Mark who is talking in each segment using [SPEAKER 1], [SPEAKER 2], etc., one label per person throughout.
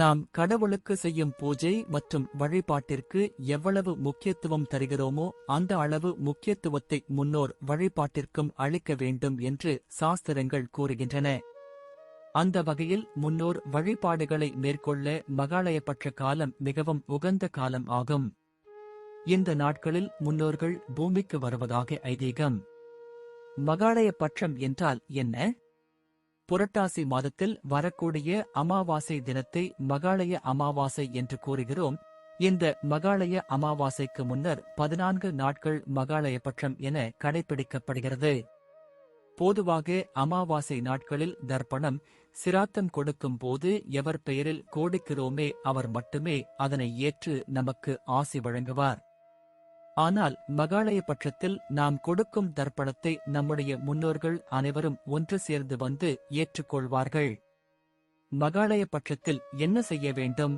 [SPEAKER 1] நாம் கடவுளுக்கு செய்யும் பூஜை மற்றும் வழிபாட்டிற்கு எவ்வளவு முக்கியத்துவம் தருகிறோமோ அந்த அளவு முக்கியத்துவத்தை முன்னோர் வழிபாட்டிற்கும் அளிக்க வேண்டும் என்று சாஸ்திரங்கள் கூறுகின்றன. அந்த வகையில் முன்னோர் வழிபாடுகளை மேற்கொள்ள மகாலயப்பற்ற காலம் மிகவும் உகந்த காலம் ஆகும். இந்த நாட்களில் முன்னோர்கள் பூமிக்கு வருவதாக ஐதீகம். மகாலயப்பட்சம் என்றால் என்ன? புரட்டாசி மாதத்தில் வரக்கூடிய அமாவாசை தினத்தை மகாலய அமாவாசை என்று கூறுகிறோம். இந்த மகாலய அமாவாசைக்கு முன்னர் பதினான்கு நாட்கள் மகாலய பட்சம் என கடைபிடிக்கப்படுகிறது பொதுவாக அமாவாசை நாட்களில் தர்ப்பணம் சிராத்தம் கொடுக்கும் போது எவர் பெயரில் கோடிக்கிறோமே அவர் மட்டுமே அதனை ஏற்று நமக்கு ஆசி வழங்குவார். ஆனால் மகாலய பட்சத்தில் நாம் கொடுக்கும் தர்ப்பணத்தை நம்முடைய முன்னோர்கள் அனைவரும் ஒன்று சேர்ந்து வந்து ஏற்றுக்கொள்வார்கள். மகாலய பட்சத்தில் என்ன செய்ய வேண்டும்?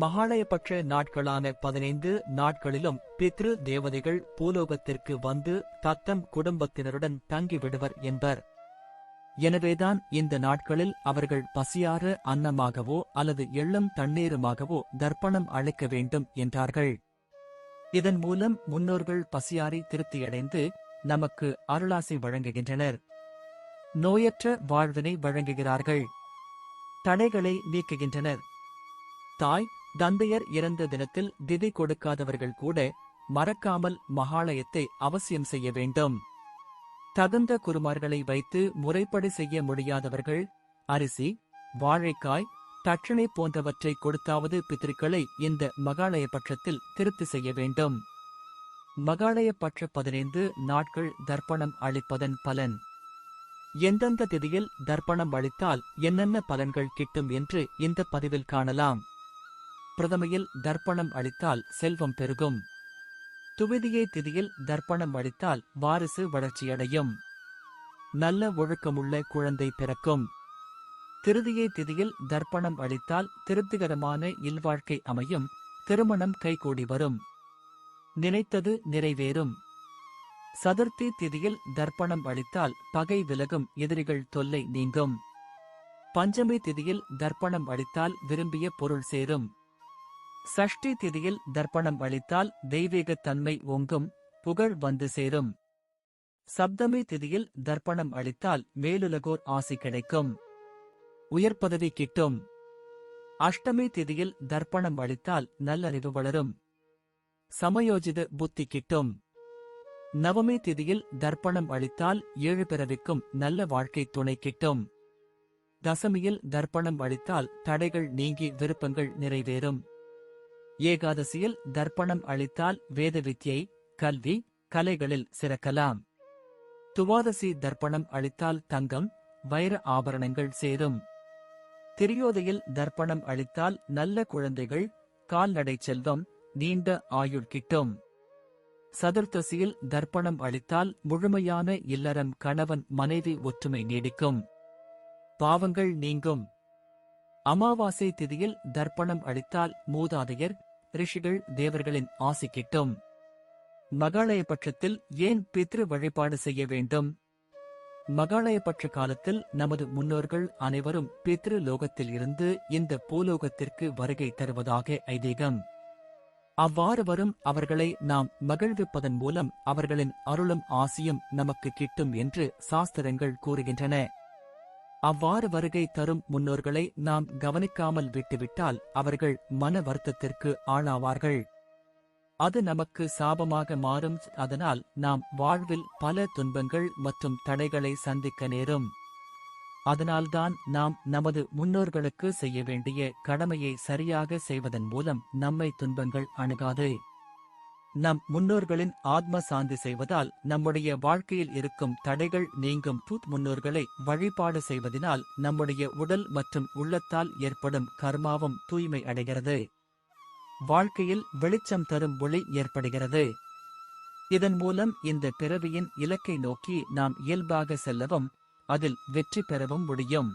[SPEAKER 1] மகாலயபட்ச நாட்களான பதினைந்து நாட்களிலும் பித்ரு தேவதைகள் பூலோகத்திற்கு வந்து தத்தம் குடும்பத்தினருடன் தங்கிவிடுவர் என்பர். எனவேதான் இந்த நாட்களில் அவர்கள் பசியார அன்னமாகவோ அல்லது எள்ளும் தண்ணீருமாகவோ தர்ப்பணம் அளிக்க வேண்டும் என்றார்கள். இதன் மூலம் முன்னோர்கள் பசியாரி திருப்தியடைந்து நமக்கு அருளாசை வழங்குகின்றனர். நோயற்ற வாழ்வினை வழங்குகிறார்கள். தடைகளை நீக்குகின்றனர். தாய் தந்தையர் இறந்த தினத்தில் திதி கொடுக்காதவர்கள் கூட மறக்காமல் மகாலயத்தை அவசியம் செய்ய வேண்டும். தகுந்த குருமார்களை வைத்து முறைப்படி செய்ய முடியாதவர்கள் அரிசி வாழைக்காய் தட்சணை போன்றவற்றை கொடுத்தாவது பித்திருக்களை இந்த மகாலய பட்சத்தில் திருப்தி செய்ய வேண்டும். மகாலய பட்ச பதினைந்து நாட்கள் தர்ப்பணம் அளிப்பதன் பலன். எந்தெந்த திதியில் தர்ப்பணம் அளித்தால் என்னென்ன பலன்கள் கிட்டும் என்று இந்த பதிவில் காணலாம். பிரதமையில் தர்ப்பணம் அளித்தால் செல்வம் பெருகும். துவிதியை திதியில் தர்ப்பணம் அளித்தால் வாரிசு வளர்ச்சியடையும். நல்ல ஒழுக்கமுள்ள குழந்தை பிறக்கும். திருதியை திதியில் தர்ப்பணம் அளித்தால் திருப்திகரமான இல்வாழ்க்கை அமையும் திருமணம் கைகூடி வரும். நினைத்தது நிறைவேறும். சதுர்த்தி திதியில் தர்ப்பணம் அளித்தால் பகை விலகும் எதிரிகள் தொல்லை நீங்கும். பஞ்சமி திதியில் தர்ப்பணம் அளித்தால் விரும்பிய பொருள் சேரும். சஷ்டி திதியில் தர்ப்பணம் அளித்தால் தெய்வீகத் தன்மை ஓங்கும் புகழ் வந்து சேரும். சப்தமி திதியில் தர்ப்பணம் அளித்தால் மேலுலகோர் ஆசி கிடைக்கும். உயர் பதவி கிட்டும். அஷ்டமி திதியில் தர்ப்பணம் அளித்தால் நல்லறிவு வளரும். சமயோஜித புத்தி கிட்டும். நவமி திதியில் தர்ப்பணம் அளித்தால் ஏழு பிறவிக்கும் நல்ல வாழ்க்கை துணை கிட்டும். தசமியில் தர்ப்பணம் அளித்தால் தடைகள் நீங்கி விருப்பங்கள் நிறைவேறும். ஏகாதசியில் தர்ப்பணம் அளித்தால் வேத வித்யை கல்வி கலைகளில் சிறக்கலாம். துவாதசி தர்ப்பணம் அளித்தால் தங்கம் வைர ஆபரணங்கள் சேரும். திரியோதையில் தர்ப்பணம் அளித்தால் நல்ல குழந்தைகள் கால்நடை செல்வம் நீண்ட ஆயுள் கிட்டும். சதுர்த்தசியில் தர்ப்பணம் அளித்தால் முழுமையான இல்லறம் கணவன் மனைவி ஒற்றுமை நீடிக்கும். பாவங்கள் நீங்கும். அமாவாசை திதியில் தர்ப்பணம் அளித்தால் மூதாதையர் ரிஷிகள் தேவர்களின் ஆசி கிட்டும். மகாலய பட்சத்தில் ஏன் பித்ரு வழிபாடு செய்ய வேண்டும்? மகாலயபட்ச காலத்தில் நமது முன்னோர்கள் அனைவரும் பித்ரு லோகத்தில் இருந்து இந்த பூலோகத்திற்கு வருகை தருவதாக ஐதீகம். அவ்வாறு வரும் அவர்களை நாம் மகிழ்விப்பதன் மூலம் அவர்களின் அருளும் ஆசியும் நமக்கு கிட்டும் என்று சாஸ்திரங்கள் கூறுகின்றன. அவ்வாறு வருகை தரும் முன்னோர்களை நாம் கவனிக்காமல் விட்டுவிட்டால் அவர்கள் மன வருத்தத்திற்கு ஆளாவார்கள். அது நமக்கு சாபமாக மாறும். அதனால் நாம் வாழ்வில் பல துன்பங்கள் மற்றும் தடைகளை சந்திக்க நேரும். அதனால்தான் நாம் நமது முன்னோர்களுக்கு செய்ய வேண்டிய கடமையை சரியாக செய்வதன் மூலம் நம்மை துன்பங்கள் அணுகாது. நம் முன்னோர்களின் ஆத்ம சாந்தி செய்வதால் நம்முடைய வாழ்க்கையில் இருக்கும் தடைகள் நீங்கும். தூத் முன்னோர்களை வழிபாடு செய்வதனால் நம்முடைய உடல் மற்றும் உள்ளத்தால் ஏற்படும் கர்மாவும் தூய்மை அடைகிறது. வாழ்க்கையில் வெளிச்சம் தரும் ஒளி ஏற்படுகிறது. இதன் மூலம் இந்த பிறவியின் இலக்கை நோக்கி நாம் இயல்பாக செல்லவும் அதில் வெற்றி பெறவும் முடியும்.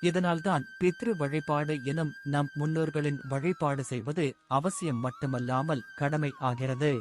[SPEAKER 1] இதனால்தான் பித்ரு வழிபாடு எனும் நம் முன்னோர்களின் வழிபாடு செய்வது அவசியம் மட்டுமல்லாமல் கடமை ஆகிறது.